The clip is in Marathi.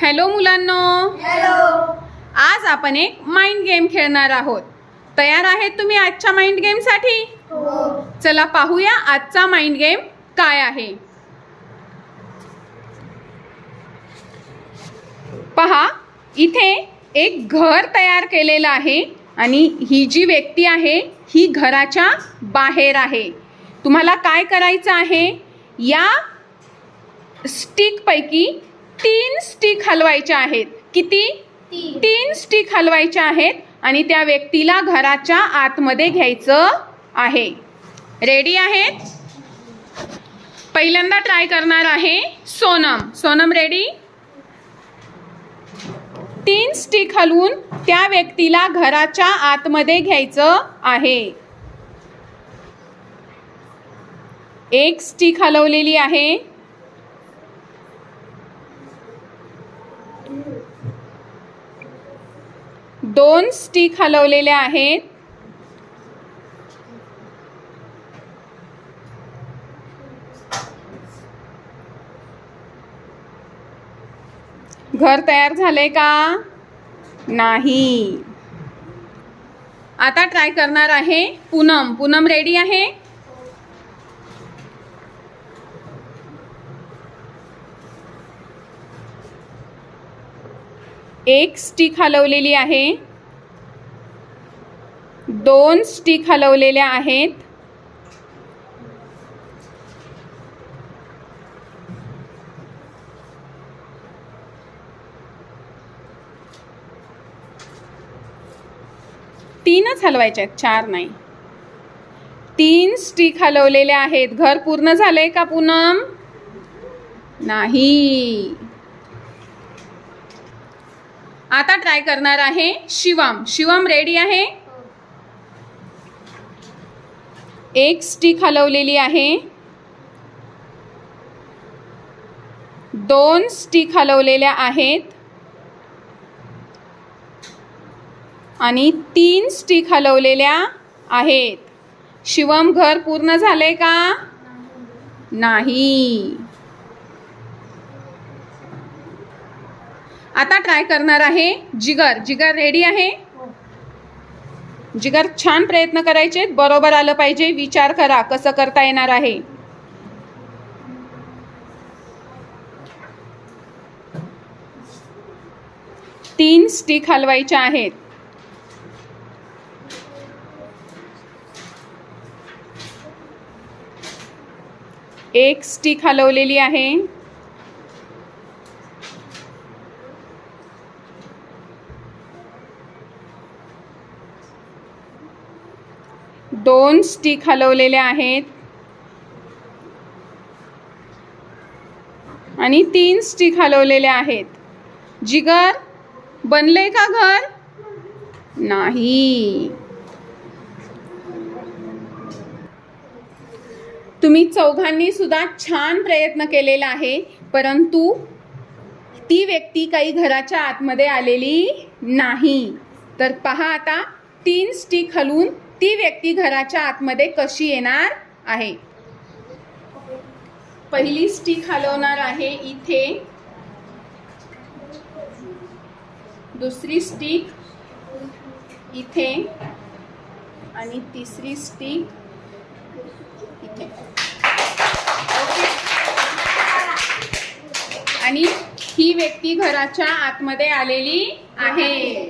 हॅलो मुलांनो. आज आपण एक माइंड गेम खेळणार आहोत. तयार आहेत तुम्ही आजच्या माइंड गेमसाठी चला पाहूया आजचा माइंड गेम काय आहे. पहा इथे एक घर तयार केलेलं आहे आणि ही जी व्यक्ती आहे ही घराच्या बाहेर आहे. तुम्हाला काय करायचं आहे? या स्टिकपैकी तीन स्टिक हलवायच्या आहेत. किती? तीन. स्टिक हलवायच्या आहेत आणि त्या व्यक्तीला घराच्या आतमध्ये घ्यायचं आहे. रेडी आहेत? पहिल्यांदा ट्राय करणार आहे सोनम. सोनम रेडी तीन स्टिक हलवून त्या व्यक्तीला घराच्या आतमध्ये घ्यायचं आहे. एक स्टिक हलवलेली आहे. दोन स्टिक हलवलेल्या आहेत. घर तयार झाले का? नाही. आता ट्राय करणार आहे पूनम. पूनम रेडी आहे? एक स्टिक हलवलेली आहे. दोन स्टिक हलवलेल्या आहेत. तीनच हलवायच्या आहेत चार नाही. तीन स्टिक हलवलेल्या आहेत. घर पूर्ण झालंय का पूनम? नाही. आता ट्राय करणार आहे शिवम. शिवम रेडी आहे? एक स्टिक हलवलेली आहे. दोन स्टिक हलवलेल्या आहेत. आणि तीन स्टिक हलवलेल्या आहेत. शिवम घर पूर्ण झाले का? नाही. आता ट्राय करणार आहे जिगर. जिगर रेडी आहे? जिगर छान प्रयत्न करायचे. बरोबर आलं पाहिजे. विचार करा कसं करता येणार आहे. तीन स्टिक हलवायच्या आहेत. एक स्टिक हलवलेली आहे. दोन स्टिक हलवलेल्या आहेत. आणि तीन स्टिक हलवलेल्या आहेत. जिगर बनले का घर? नाही. तुम्ही चौघांनी सुद्धा छान प्रयत्न केलेला आहे परंतु ती व्यक्ती काही घराच्या आतमध्ये आलेली नाही. तर पहा आता तीन स्टिक हलवून ती व्यक्ती घराच्या आतमध्ये कशी येणार आहे? पहिली स्टिक हलवणार आहे इथे. दुसरी स्टिक इथे. आणि तिसरी स्टिक इथे. ओके आणि ही व्यक्ती घराच्या आतमध्ये आलेली आहे.